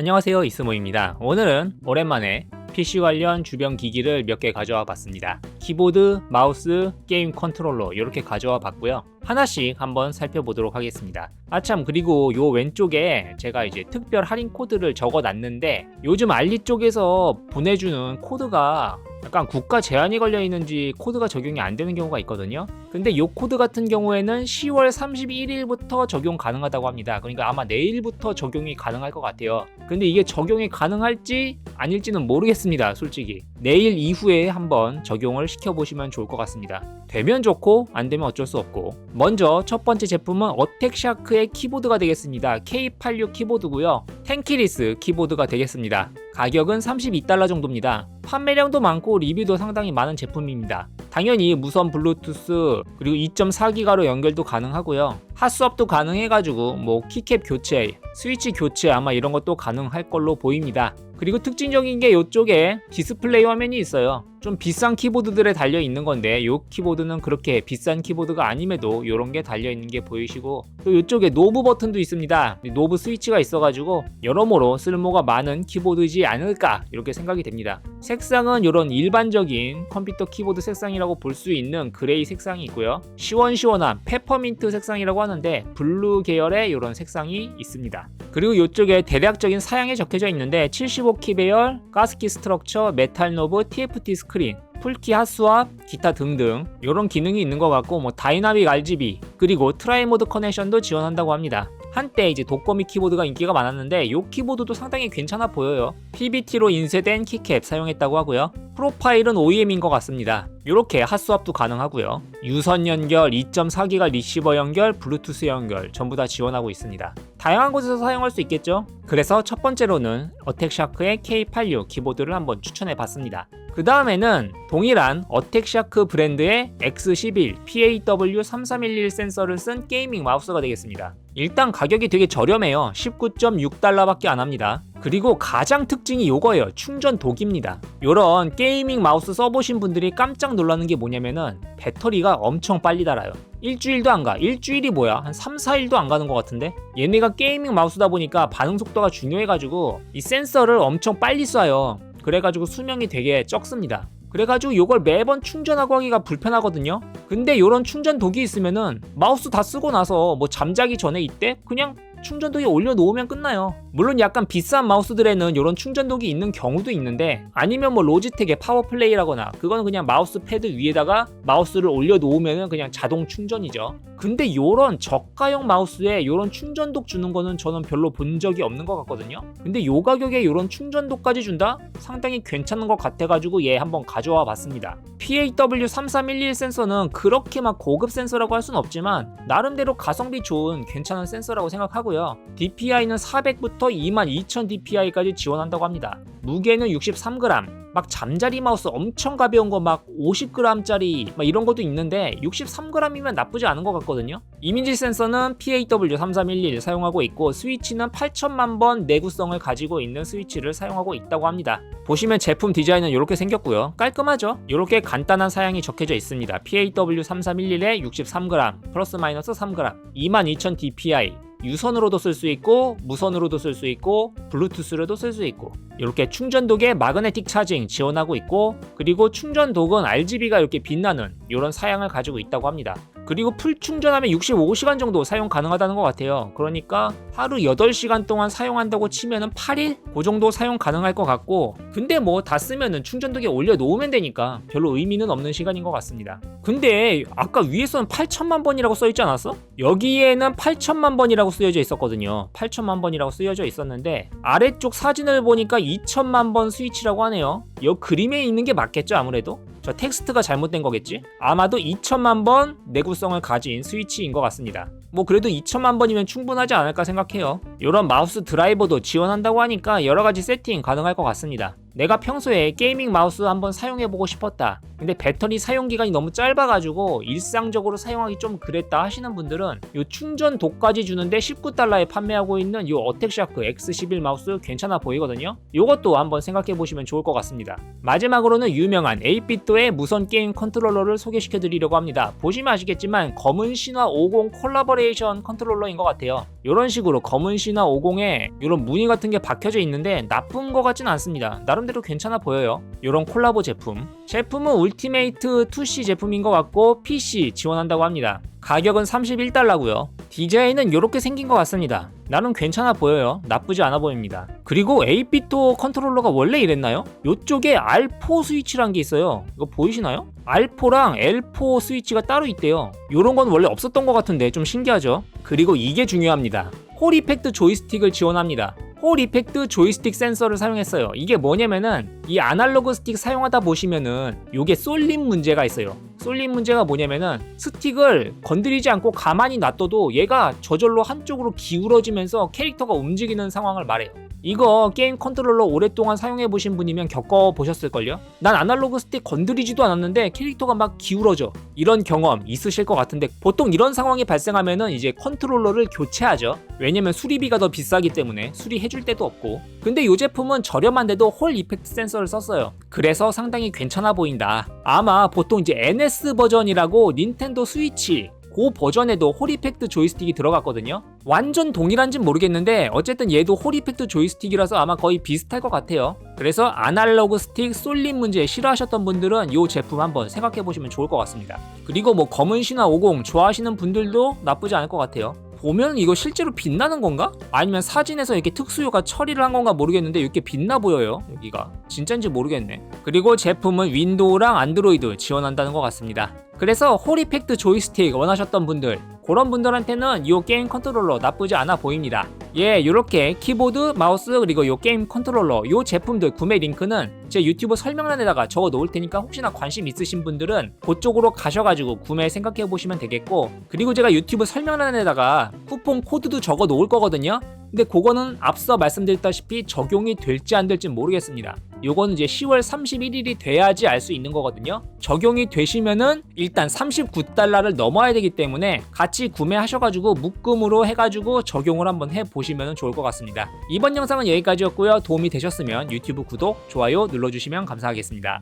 안녕하세요 이스모입니다. 오늘은 오랜만에 PC 관련 주변 기기를 몇 개 가져와 봤습니다. 키보드, 마우스, 게임 컨트롤러 이렇게 가져와 봤고요. 하나씩 한번 살펴보도록 하겠습니다. 아참 그리고 요 왼쪽에 제가 이제 특별 할인 코드를 적어 놨는데 요즘 알리 쪽에서 보내주는 코드가 약간 국가 제한이 걸려 있는지 코드가 적용이 안 되는 경우가 있거든요. 근데 요 코드 같은 경우에는 10월 31일부터 적용 가능하다고 합니다. 그러니까 아마 내일부터 적용이 가능할 것 같아요. 근데 이게 적용이 가능할지 아닐지는 모르겠습니다. 솔직히. 내일 이후에 한번 적용을 시켜보시면 좋을 것 같습니다. 되면 좋고 안 되면 어쩔 수 없고. 먼저 첫 번째 제품은 어택샤크의 키보드가 되겠습니다. K86 키보드고요. 텐키리스 키보드가 되겠습니다. 가격은 32달러 정도입니다. 판매량도 많고 리뷰도 상당히 많은 제품입니다. 당연히 무선 블루투스 그리고 2.4기가로 연결도 가능하고요. 핫스왑도 가능해가지고 뭐 키캡 교체, 스위치 교체 아마 이런 것도 가능할 걸로 보입니다. 그리고 특징적인 게 이쪽에 디스플레이 화면이 있어요. 좀 비싼 키보드들에 달려 있는 건데 이 키보드는 그렇게 비싼 키보드가 아님에도 이런 게 달려 있는 게 보이시고 또 이쪽에 노브 버튼도 있습니다. 노브 스위치가 있어가지고 여러모로 쓸모가 많은 키보드이지 않을까 이렇게 생각이 됩니다. 색상은 이런 일반적인 컴퓨터 키보드 색상이라고 볼 수 있는 그레이 색상이 있고요. 시원시원한 페퍼민트 색상이라고 하는데 블루 계열의 이런 색상이 있습니다. 그리고 이쪽에 대략적인 사양이 적혀져 있는데 75키 배열, 가스키 스트럭처, 메탈 노브, TFT 스크린, 풀키 핫스왑, 기타 등등 이런 기능이 있는 것 같고 뭐 다이나믹 RGB 그리고 트라이 모드 커넥션도 지원한다고 합니다. 한때 이제 독거미 키보드가 인기가 많았는데 이 키보드도 상당히 괜찮아 보여요. PBT로 인쇄된 키캡 사용했다고 하고요. 프로파일은 OEM인 것 같습니다. 이렇게 핫스왑도 가능하고요. 유선 연결, 2.4기가 리시버 연결, 블루투스 연결 전부 다 지원하고 있습니다. 다양한 곳에서 사용할 수 있겠죠? 그래서 첫 번째로는 어택샤크의 K86 키보드를 한번 추천해 봤습니다. 그 다음에는 동일한 어택샤크 브랜드의 X11 PAW3311 센서를 쓴 게이밍 마우스가 되겠습니다. 일단 가격이 되게 저렴해요. 19.6달러밖에 안 합니다. 그리고 가장 특징이 요거예요. 충전 독입니다. 요런 게이밍 마우스 써보신 분들이 깜짝 놀라는 게 뭐냐면은 배터리가 엄청 빨리 닳아요. 일주일도 안 가. 일주일이 뭐야? 한 3, 4일도 안 가는 것 같은데? 얘네가 게이밍 마우스다 보니까 반응 속도가 중요해가지고 이 센서를 엄청 빨리 쏴요. 그래가지고 수명이 되게 적습니다. 그래가지고 이걸 매번 충전하고 하기가 불편하거든요. 근데 이런 충전 독이 있으면은 마우스 다 쓰고 나서 뭐 잠자기 전에 이때 그냥 충전독에 올려놓으면 끝나요. 물론 약간 비싼 마우스들에는 이런 충전독이 있는 경우도 있는데 아니면 뭐 로지텍의 파워플레이라거나 그거는 그냥 마우스 패드 위에다가 마우스를 올려놓으면 그냥 자동 충전이죠. 근데 이런 저가형 마우스에 이런 충전독 주는 거는 저는 별로 본 적이 없는 것 같거든요. 근데 요 가격에 이런 충전독까지 준다? 상당히 괜찮은 것 같아가지고 얘 한번 가져와 봤습니다. PAW3311 센서는 그렇게 막 고급 센서라고 할 수는 없지만 나름대로 가성비 좋은 괜찮은 센서라고 생각하고요. DPI는 400부터 22,000 DPI까지 지원한다고 합니다. 무게는 63g. 막 잠자리 마우스 엄청 가벼운 거 막 50g짜리 막 이런 것도 있는데 63g이면 나쁘지 않은 것 같거든요. 이미지 센서는 PAW3311 사용하고 있고 스위치는 8천만 번 내구성을 가지고 있는 스위치를 사용하고 있다고 합니다. 보시면 제품 디자인은 이렇게 생겼고요. 깔끔하죠? 이렇게 간단한 사양이 적혀져 있습니다. PAW3311에 63g 플러스 마이너스 3g 22,000 DPI 유선으로도 쓸 수 있고 무선으로도 쓸 수 있고 블루투스로도 쓸 수 있고 이렇게 충전독에 마그네틱 차징 지원하고 있고 그리고 충전독은 RGB가 이렇게 빛나는 이런 사양을 가지고 있다고 합니다. 그리고 풀 충전하면 65시간 정도 사용 가능하다는 것 같아요. 그러니까 하루 8시간 동안 사용한다고 치면은 8일? 그 정도 사용 가능할 것 같고 근데 뭐 다 쓰면은 충전독에 올려 놓으면 되니까 별로 의미는 없는 시간인 것 같습니다. 근데 아까 위에서는 8천만 번이라고 써 있지 않았어? 여기에는 8천만 번이라고 쓰여져 있었거든요. 8천만 번이라고 쓰여져 있었는데 아래쪽 사진을 보니까 2천만 번 스위치라고 하네요. 이 그림에 있는 게 맞겠죠 아무래도? 저 텍스트가 잘못된 거겠지? 아마도 2천만 번 내구성을 가진 스위치인 것 같습니다. 뭐 그래도 2천만 번이면 충분하지 않을까 생각해요. 이런 마우스 드라이버도 지원한다고 하니까 여러 가지 세팅 가능할 것 같습니다. 내가 평소에 게이밍 마우스 한번 사용해보고 싶었다. 근데 배터리 사용 기간이 너무 짧아가지고 일상적으로 사용하기 좀 그랬다 하시는 분들은 이 충전 도까지 주는데 19달러에 판매하고 있는 이 어택샤크 X11 마우스 괜찮아 보이거든요. 이것도 한번 생각해보시면 좋을 것 같습니다. 마지막으로는 유명한 8비트의 무선 게임 컨트롤러를 소개시켜드리려고 합니다. 보시면 아시겠지만 검은 신화 50 콜라보레이션 컨트롤러인 것 같아요. 이런 식으로 검은 C나 50에 이런 무늬 같은 게 박혀져 있는데 나쁜 것 같진 않습니다. 나름대로 괜찮아 보여요. 이런 콜라보 제품. 제품은 울티메이트 2C 제품인 것 같고 PC 지원한다고 합니다. 가격은 31달러고요. 디자인은 이렇게 생긴 것 같습니다. 나는 괜찮아 보여요. 나쁘지 않아 보입니다. 그리고 8비토 컨트롤러가 원래 이랬나요? 이쪽에 R4 스위치란 게 있어요. 이거 보이시나요? R4랑 L4 스위치가 따로 있대요. 이런 건 원래 없었던 것 같은데 좀 신기하죠? 그리고 이게 중요합니다. 홀 이펙트 조이스틱을 지원합니다. 홀 이펙트 조이스틱 센서를 사용했어요. 이게 뭐냐면은 이 아날로그 스틱 사용하다 보시면은 요게 쏠림 문제가 있어요. 쏠림 문제가 뭐냐면은 스틱을 건드리지 않고 가만히 놔둬도 얘가 저절로 한쪽으로 기울어지면서 캐릭터가 움직이는 상황을 말해요. 이거 게임 컨트롤러 오랫동안 사용해 보신 분이면 겪어 보셨을걸요? 난 아날로그 스틱 건드리지도 않았는데 캐릭터가 막 기울어져. 이런 경험 있으실 것 같은데 보통 이런 상황이 발생하면은 이제 컨트롤러를 교체하죠. 왜냐면 수리비가 더 비싸기 때문에 수리해줄 때도 없고. 근데 이 제품은 저렴한데도 홀 이펙트 센서를 썼어요. 그래서 상당히 괜찮아 보인다. 아마 보통 이제 NS 버전이라고 닌텐도 스위치 그 버전에도 홀이펙트 조이스틱이 들어갔거든요. 완전 동일한진 모르겠는데 어쨌든 얘도 홀이펙트 조이스틱이라서 아마 거의 비슷할 것 같아요. 그래서 아날로그 스틱 쏠림 문제 싫어하셨던 분들은 이 제품 한번 생각해 보시면 좋을 것 같습니다. 그리고 뭐 검은 신화 50 좋아하시는 분들도 나쁘지 않을 것 같아요. 보면 이거 실제로 빛나는 건가? 아니면 사진에서 이렇게 특수효가 처리를 한 건가 모르겠는데 이렇게 빛나 보여요 여기가 진짠지 모르겠네 그리고 제품은 윈도우랑 안드로이드 지원한다는 것 같습니다 그래서 홀이펙트 조이스틱 원하셨던 분들 그런 분들한테는 이 게임 컨트롤러 나쁘지 않아 보입니다 예 요렇게 키보드 마우스 그리고 이 게임 컨트롤러 이 제품들 구매 링크는 제 유튜브 설명란에다가 적어 놓을 테니까 혹시나 관심 있으신 분들은 그쪽으로 가셔가지고 구매 생각해 보시면 되겠고 그리고 제가 유튜브 설명란에다가 쿠폰 코드도 적어 놓을 거거든요 근데 그거는 앞서 말씀드렸다시피 적용이 될지 안 될지 모르겠습니다. 요거는 이제 10월 31일이 돼야지 알 수 있는 거거든요. 적용이 되시면은 일단 39달러를 넘어야 되기 때문에 같이 구매하셔가지고 묶음으로 해가지고 적용을 한번 해보시면 좋을 것 같습니다. 이번 영상은 여기까지였고요. 도움이 되셨으면 유튜브 구독, 좋아요 눌러주시면 감사하겠습니다.